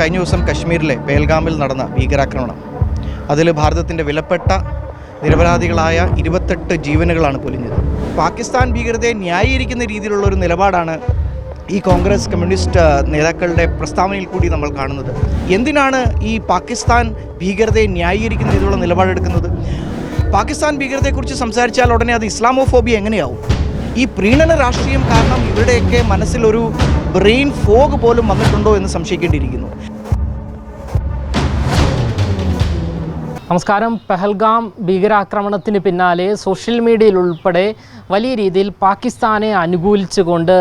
കഴിഞ്ഞ ദിവസം കശ്മീരിലെ പേൽഗാമിൽ നടന്ന ഭീകരാക്രമണം. അതിൽ ഭാരതത്തിന്റെ വിലപ്പെട്ട നിരപരാധികളായ ഇരുപത്തെട്ട് ജീവനുകളാണ് പൊലിഞ്ഞത്. പാകിസ്ഥാൻ ഭീകരതയെ ന്യായീകരിക്കുന്ന രീതിയിലുള്ള ഒരു നിലപാടാണ് ഈ കോൺഗ്രസ് കമ്മ്യൂണിസ്റ്റ് നേതാക്കളുടെ പ്രസ്താവനയിൽ കൂടി നമ്മൾ കാണുന്നത്. എന്തിനാണ് ഈ പാകിസ്ഥാൻ ഭീകരതയെ ന്യായീകരിക്കുന്ന രീതിയിലുള്ള നിലപാടെടുക്കുന്നത് പാകിസ്ഥാൻ ഭീകരതയെക്കുറിച്ച് സംസാരിച്ചാൽ ഉടനെ അത് ഇസ്ലാമോഫോബിയ എങ്ങനെയാവും? ഈ പ്രീണന രാഷ്ട്രീയം കാരണം ഇവരുടെയൊക്കെ മനസ്സിലൊരു ബ്രെയിൻ ഫോഗ് പോലും വന്നിട്ടുണ്ടോ എന്ന് സംശയിക്കേണ്ടിയിരിക്കുന്നു. നമസ്കാരം. പെഹൽഗാം ഭീകരാക്രമണത്തിന് പിന്നാലെ സോഷ്യൽ മീഡിയയിൽ ഉൾപ്പെടെ വലിയ രീതിയിൽ പാകിസ്ഥാനെ അനുകൂലിച്ചുകൊണ്ട്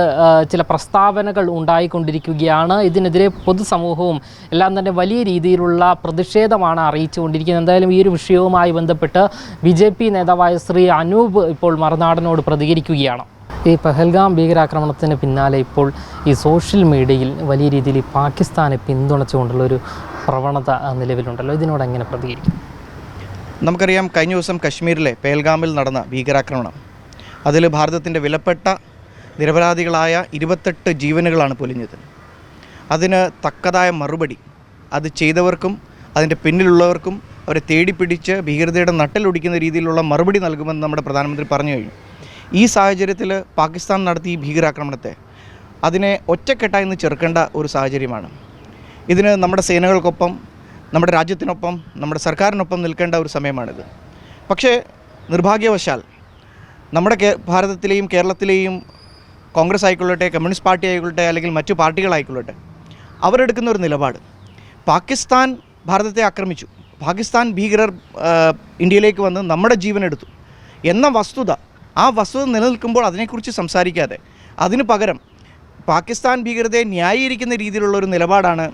ചില പ്രസ്താവനകൾ ഉണ്ടായിക്കൊണ്ടിരിക്കുകയാണ്. ഇതിനെതിരെ പൊതുസമൂഹവും എല്ലാം തന്നെ വലിയ രീതിയിലുള്ള പ്രതിഷേധമാണ് അറിയിച്ചുകൊണ്ടിരിക്കുന്നത്. എന്തായാലും ഈ ഒരു വിഷയവുമായി ബന്ധപ്പെട്ട് ബി നേതാവായ ശ്രീ അനൂപ് ഇപ്പോൾ മറുനാടനോട് പ്രതികരിക്കുകയാണ്. ഈ പെഹൽഗാം ഭീകരാക്രമണത്തിന് പിന്നാലെ ഇപ്പോൾ ഈ സോഷ്യൽ മീഡിയയിൽ വലിയ രീതിയിൽ പാകിസ്ഥാനെ പിന്തുണച്ചുകൊണ്ടുള്ള ഒരു പ്രവണത നിലവിലുണ്ടല്ലോ. ഇതിനോട് എങ്ങനെ പ്രതികരിക്കും? നമുക്കറിയാം കഴിഞ്ഞ ദിവസം കശ്മീരിലെ പേൽഗാമിൽ നടന്ന ഭീകരാക്രമണം. അതിൽ ഭാരതത്തിന്റെ വിലപ്പെട്ട നിരപരാധികളായ ഇരുപത്തെട്ട് ജീവനുകളാണ് പൊലിഞ്ഞത്. അതിന് തക്കതായ മറുപടി അത് ചെയ്തവർക്കും അതിന്റെ പിന്നിലുള്ളവർക്കും അവരെ തേടിപ്പിടിച്ച് ഭീകരതയുടെ നട്ടലൊടിക്കുന്ന രീതിയിലുള്ള മറുപടി നൽകുമെന്ന് നമ്മുടെ പ്രധാനമന്ത്രി പറഞ്ഞു കഴിഞ്ഞു. ഈ സാഹചര്യത്തിൽ പാകിസ്ഥാൻ നടത്തി ഈ ഭീകരാക്രമണത്തെ അതിനെ ഒറ്റക്കെട്ടായി നിന്ന് ചെറുക്കേണ്ട ഒരു സാഹചര്യമാണ്. ഇതിന് നമ്മുടെ സേനകൾക്കൊപ്പം നമ്മുടെ രാജ്യത്തിനൊപ്പം നമ്മുടെ സർക്കാരിനൊപ്പം നിൽക്കേണ്ട ഒരു സമയമാണിത്. പക്ഷേ നിർഭാഗ്യവശാൽ നമ്മുടെ കേ ഭാരതത്തിലെയും കേരളത്തിലെയും കോൺഗ്രസ് ആയിക്കൊള്ളട്ടെ കമ്മ്യൂണിസ്റ്റ് പാർട്ടി ആയിക്കൊള്ളട്ടെ അല്ലെങ്കിൽ മറ്റു പാർട്ടികളായിക്കൊള്ളട്ടെ അവരെടുക്കുന്ന ഒരു നിലപാട്. പാകിസ്ഥാൻ ഭാരതത്തെ ആക്രമിച്ചു. പാകിസ്ഥാൻ ഭീകരർ ഇന്ത്യയിലേക്ക് വന്ന് നമ്മുടെ ജീവനെടുത്തു. എന്ന വസ്തുത ആ വസ്തുത നിലനിൽക്കുമ്പോൾ അതിനെക്കുറിച്ച് സംസാരിക്കാതെ. അതിന് പകരം പാകിസ്ഥാൻ ഭീകരതയെ ന്യായീകരിക്കുന്ന രീതിയിലുള്ള ഒരു നിലപാടാണ്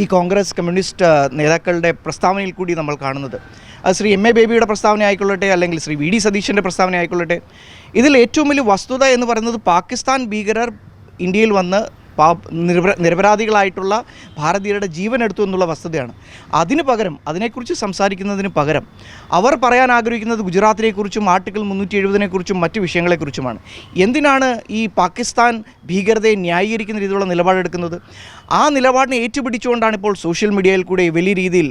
ഈ കോൺഗ്രസ് കമ്മ്യൂണിസ്റ്റ് നേതാക്കളുടെ പ്രസ്താവനയിൽ കൂടി നമ്മൾ കാണുന്നത്. അത് ശ്രീ എം എ ബേബിയുടെ പ്രസ്താവന ആയിക്കൊള്ളട്ടെ അല്ലെങ്കിൽ ശ്രീ വി ഡി സതീശന്റെ പ്രസ്താവന ആയിക്കൊള്ളട്ടെ. ഇതിൽ ഏറ്റവും വലിയ വസ്തുത എന്ന് പറയുന്നത് പാകിസ്ഥാൻ ഭീകരർ ഇന്ത്യയിൽ വന്ന് നിരപരാധികളായിട്ടുള്ള ഭാരതീയരുടെ ജീവൻ എടുത്തു എന്നുള്ള വസ്തുതയാണ്. അതിന് പകരം അതിനെക്കുറിച്ച് സംസാരിക്കുന്നതിന് പകരം അവർ പറയാൻ ആഗ്രഹിക്കുന്നത് ഗുജറാത്തിനെക്കുറിച്ചും ആർട്ടിക്കിൾ മുന്നൂറ്റി എഴുപതിനെക്കുറിച്ചും മറ്റ് വിഷയങ്ങളെക്കുറിച്ചുമാണ്. എന്തിനാണ് ഈ പാകിസ്ഥാൻ ഭീകരതയെ ന്യായീകരിക്കുന്ന രീതിയിലുള്ള നിലപാടെടുക്കുന്നത്? ആ നിലപാടിനെ ഏറ്റുപിടിച്ചുകൊണ്ടാണ് ഇപ്പോൾ സോഷ്യൽ മീഡിയയിൽ കൂടെ വലിയ രീതിയിൽ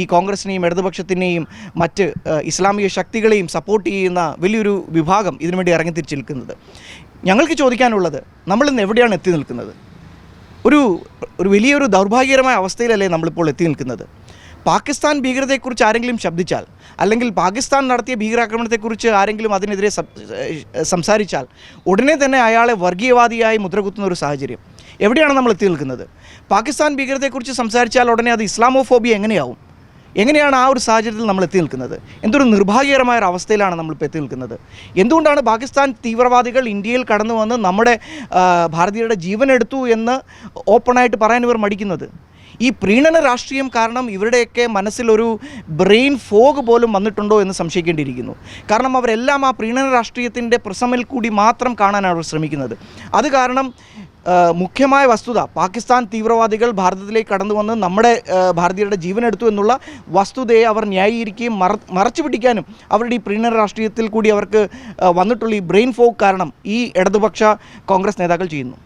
ഈ കോൺഗ്രസിനെയും ഇടതുപക്ഷത്തിനെയും മറ്റ് ഇസ്ലാമിക ശക്തികളെയും സപ്പോർട്ട് ചെയ്യുന്ന വലിയൊരു വിഭാഗം ഇതിനുവേണ്ടി തിരിച്ചു നിൽക്കുന്നത് ഞങ്ങൾക്ക് ചോദിക്കാനുള്ളത് നമ്മൾ ഇന്ന് എവിടെയാണ് എത്തി നിൽക്കുന്നത്? ഒരു ഒരു വലിയൊരു ദൗർഭാഗ്യകരമായ അവസ്ഥയിലല്ലേ നമ്മളിപ്പോൾ എത്തി നിൽക്കുന്നത്? പാകിസ്ഥാൻ ഭീകരതയെക്കുറിച്ച് ആരെങ്കിലും ശബ്ദിച്ചാൽ അല്ലെങ്കിൽ പാകിസ്ഥാൻ നടത്തിയ ഭീകരാക്രമണത്തെക്കുറിച്ച് ആരെങ്കിലും അതിനെതിരെ സംസാരിച്ചാൽ ഉടനെ തന്നെ അയാളെ വർഗീയവാദിയായി മുദ്രകുത്തുന്ന ഒരു സാഹചര്യം. എവിടെയാണ് നമ്മൾ എത്തി നിൽക്കുന്നത്? പാകിസ്ഥാൻ ഭീകരതയെക്കുറിച്ച് സംസാരിച്ചാൽ ഉടനെ അത് ഇസ്ലാമോഫോബിയ എങ്ങനെയാവും? എങ്ങനെയാണ് ആ ഒരു സാഹചര്യത്തിൽ നമ്മൾ എത്തി നിൽക്കുന്നത്? എന്തൊരു നിർഭാഗ്യകരമായ ഒരു അവസ്ഥയിലാണ് നമ്മളിപ്പോൾ എത്തി നിൽക്കുന്നത്? എന്തുകൊണ്ടാണ് പാകിസ്ഥാൻ തീവ്രവാദികൾ ഇന്ത്യയിൽ കടന്നു വന്ന് നമ്മുടെ ഭാരതീയരുടെ ജീവൻ എടുത്തു എന്ന് ഓപ്പണായിട്ട് പറയാൻ ഇവർ മടിക്കുന്നത്? ഈ പ്രീണന രാഷ്ട്രീയം കാരണം ഇവരുടെയൊക്കെ മനസ്സിലൊരു ബ്രെയിൻ ഫോഗ് പോലും വന്നിട്ടുണ്ടോ എന്ന് സംശയിക്കേണ്ടിയിരിക്കുന്നു. കാരണം അവരെല്ലാം ആ പ്രീണന രാഷ്ട്രീയത്തിന്റെ പ്രസമിൽ കൂടി മാത്രം കാണാനാണ് അവർ ശ്രമിക്കുന്നത്. അത് കാരണം മുഖ്യമായ വസ്തുത പാകിസ്ഥാൻ തീവ്രവാദികൾ ഭാരതത്തിലേക്ക് കടന്നു വന്ന് നമ്മുടെ ഭാരതീയരുടെ ജീവൻ എടുത്തു എന്നുള്ള വസ്തുതയെ അവർ ന്യായീകരിക്കുകയും മറ മറച്ചു പിടിക്കാനും അവരുടെ ഈ പ്രീണ രാഷ്ട്രീയത്തിൽ കൂടി അവർക്ക് വന്നിട്ടുള്ള ഈ ബ്രെയിൻ ഫോഗ് കാരണം ഈ ഇടതുപക്ഷ കോൺഗ്രസ് നേതാക്കൾ ചെയ്യുന്നു.